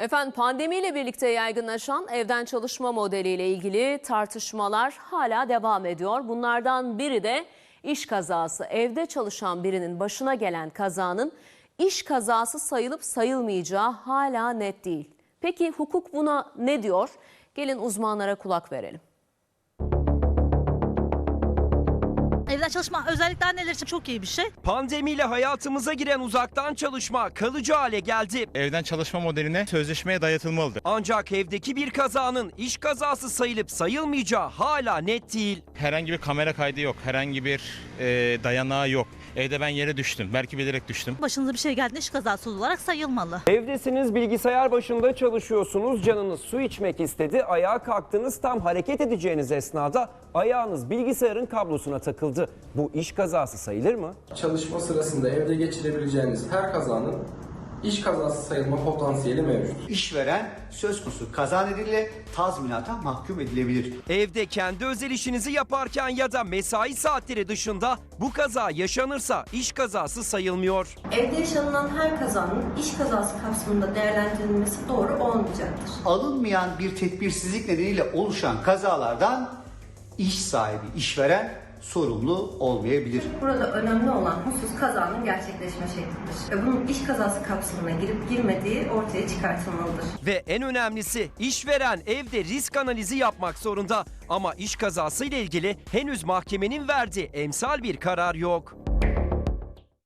Efendim pandemiyle birlikte yaygınlaşan evden çalışma modeliyle ilgili tartışmalar hala devam ediyor. Bunlardan biri de iş kazası. Evde çalışan birinin başına gelen kazanın iş kazası sayılıp sayılmayacağı hala net değil. Peki hukuk buna ne diyor? Gelin uzmanlara kulak verelim. Evden çalışma özellikle anneler için çok iyi bir şey. Pandemiyle hayatımıza giren uzaktan çalışma kalıcı hale geldi. evden çalışma modeline sözleşmeye dayatılmalıdır. Ancak evdeki bir kazanın iş kazası sayılıp sayılmayacağı hala net değil. Herhangi bir kamera kaydı yok, herhangi bir e, dayanağı yok. Evde ben yere düştüm, belki bilerek düştüm. Başınıza bir şey geldiğinde iş kazası olarak sayılmalı. Evdesiniz bilgisayar başında çalışıyorsunuz canınız su içmek istedi ayağa kalktınız tam hareket edeceğiniz esnada ayağınız bilgisayarın kablosuna takıldı. Bu iş kazası sayılır mı? çalışma sırasında evde geçirebileceğiniz her kazanın iş kazası sayılma potansiyeli mevcut. İşveren söz konusu kaza nedeniyle tazminata mahkum edilebilir. Evde kendi özel işinizi yaparken ya da mesai saatleri dışında bu kaza yaşanırsa iş kazası sayılmıyor. Evde yaşanılan her kazanın iş kazası kapsamında değerlendirilmesi doğru olmayacaktır. Alınmayan bir tedbirsizlik nedeniyle oluşan kazalardan iş sahibi, işveren sorumlu olmayabilir. Burada önemli olan husus kazanın gerçekleşme şeklidir. Ve bunun iş kazası kapsamına girip girmediği ortaya çıkartılmalıdır. Ve en önemlisi işveren evde risk analizi yapmak zorunda. Ama iş kazası ile ilgili henüz mahkemenin verdiği emsal bir karar yok.